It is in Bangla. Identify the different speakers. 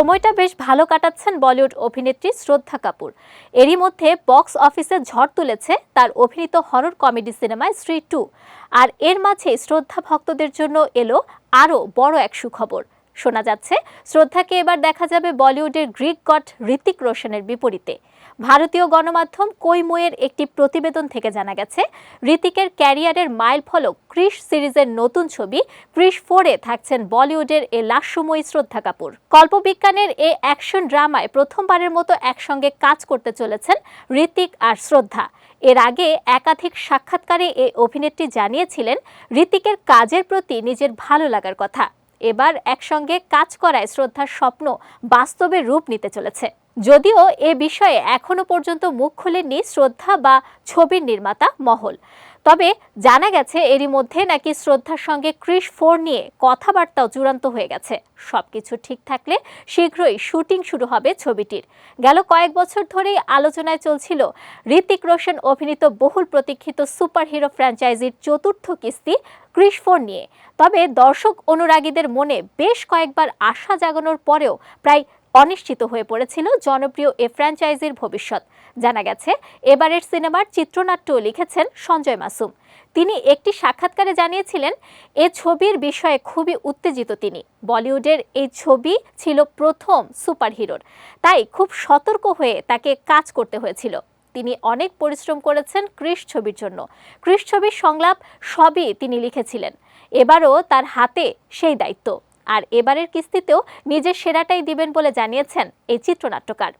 Speaker 1: সময়টা বেশ ভালো কাটাচ্ছেন বলিউড অভিনেত্রী শ্রদ্ধা কাপুর। এরই মধ্যে বক্স অফিসে ঝড় তুলেছে তার অভিনীত হরর কমেডি সিনেমায় শ্রী টু। আর এর মাঝে শ্রদ্ধা ভক্তদের জন্য এলো আরও বড় এক সুখবর। শোনা যাচ্ছে, শ্রদ্ধাকে এবার দেখা যাবে বলিউডের গ্রিক গড ঋতিক রোশনের বিপরীতে। ভারতীয় গণমাধ্যম কৈমুয়ের একটি প্রতিবেদন থেকে জানা গেছে ঋতিকের ক্যারিয়ারের মাইল ফলক ক্রিশ সিরিজের নতুন ছবি ক্রিশ ফোরে থাকছেন বলিউডের এ লাস্যময়ী শ্রদ্ধা কাপুর। কল্পবিজ্ঞানের এ অ্যাকশন ড্রামায় প্রথমবারের মতো একসঙ্গে কাজ করতে চলেছেন ঋতিক আর শ্রদ্ধা। এর আগে একাধিক সাক্ষাৎকারে এ অভিনেত্রী জানিয়েছিলেন ঋতিকের কাজের প্রতি নিজের ভালো লাগার কথা। এবার একসঙ্গে কাজ করায় শ্রদ্ধার স্বপ্ন বাস্তবে রূপ নিতে চলেছে। যদিও এ বিষয়ে এখনও পর্যন্ত মুখ খোলেননি শ্রদ্ধা বা ছবির নির্মাতা মহল। তবে জানা গেছে এরই মধ্যে নাকি শ্রদ্ধার সঙ্গে ক্রিস ফোর নিয়ে কথাবার্তাও চূড়ান্ত হয়ে গেছে। সবকিছু ঠিক থাকলে শীঘ্রই শুটিং শুরু হবে ছবিটির। গেল কয়েক বছর ধরেই আলোচনায় চলছিল ঋতিক রোশন অভিনীত বহুল প্রতীক্ষিত সুপারহিরো ফ্র্যাঞ্চাইজির চতুর্থ কিস্তি ক্রিস ফোর নিয়ে। তবে দর্শক অনুরাগীদের মনে বেশ কয়েকবার আশা জাগানোর পরেও প্রায় অনিশ্চিত হয়ে পড়েছিল জনপ্রিয় এ ফ্র্যাঞ্চাইজির ভবিষ্যৎ। জানা গেছে, এবারের সিনেমার চিত্রনাট্যও লিখেছেন সঞ্জয় মাসুম। তিনি একটি সাক্ষাৎকারে জানিয়েছিলেন, এ ছবির বিষয়ে খুবই উত্তেজিত তিনি। বলিউডের এই ছবি ছিল প্রথম সুপারহিরোর। তাই খুব সতর্ক হয়ে তাকে কাজ করতে হয়েছিল। তিনি অনেক পরিশ্রম করেছেন ক্রিশ ছবির জন্য। ক্রিশ ছবির সংলাপ সবই তিনি লিখেছিলেন। এবারও তার হাতে সেই দায়িত্ব। আর এবারের কিস্তিতেও নিজের সেরাটাই দিবেন বলে জানিয়েছেন এই চিত্রনাট্যকার।